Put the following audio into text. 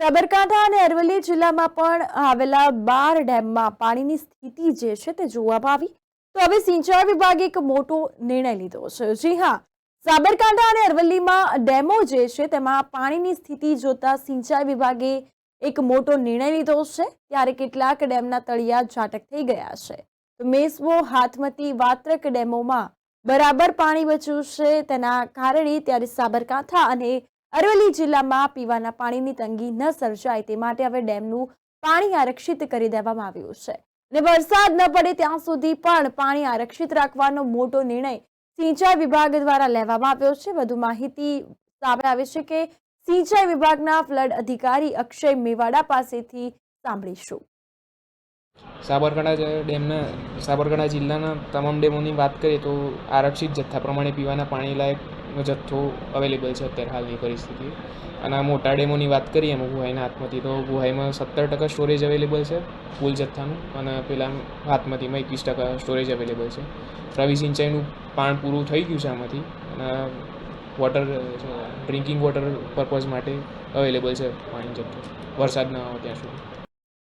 સાબરકાંઠા અને અરવલ્લી જિલ્લામાં પણ આવેલા બાર ડેમમાં પાણીની સ્થિતિ જે છે તે જોવામાં આવી તો હવે સિંચાઈ વિભાગે એક મોટો નિર્ણય લીધો છે. જી હા, સાબરકાંઠા અને અરવલ્લીમાં ડેમો જે છે તેમાં પાણીની સ્થિતિ જોતા સિંચાઈ વિભાગે એક મોટો નિર્ણય લીધો છે. ત્યારે કેટલાક ડેમના તળિયા ઝાટક થઈ ગયા છે. તો મેસવો, હાથમતી, વાત્રક ડેમોમાં બરાબર પાણી બચ્યું છે. તેના કારણે ત્યારે સાબરકાંઠા અને અરવલ્લી જિલ્લામાં પીવાના પાણીની તંગી ન સર્જાય તે માટે હવે ડેમનું પાણી આરક્ષિત કરી દેવામાં આવ્યું છે. અને વરસાદ ન પડે ત્યાં સુધી પણ પાણી આરક્ષિત રાખવાનો મોટો નિર્ણય સિંચાઈ વિભાગ દ્વારા લેવામાં આવ્યો છે. વધુ માહિતી સામે આવે છે કે સિંચાઈ વિભાગના ફ્લડ અધિકારી અક્ષય મેવાડા પાસેથી સાંભળીશું. સાબરકાંઠા ડેમના, સાબરકાંઠા જિલ્લાના તમામ ડેમોની વાત કરીએ તો આરક્ષિત જથ્થા પ્રમાણે પીવાના પાણી લાયક જથ્થો અવેલેબલ છે અત્યારે હાલની પરિસ્થિતિ. અને આ મોટા ડેમોની વાત કરીએ એમાં ગુહાઈના હાથમાંથી, તો ગુહાઈમાં સત્તર ટકા સ્ટોરેજ અવેલેબલ છે કુલ જથ્થાનું. અને પેલા હાથમાંથીમાં એકવીસ ટકા સ્ટોરેજ અવેલેબલ છે. રવિ સિંચાઈનું પાણ પૂરું થઈ ગયું છે આમાંથી. અને વોટર ડ્રિંકિંગ વોટર પર્પઝ માટે અવેલેબલ છે પાણી જથ્થો. વરસાદ ન આવે ત્યાં સુધી.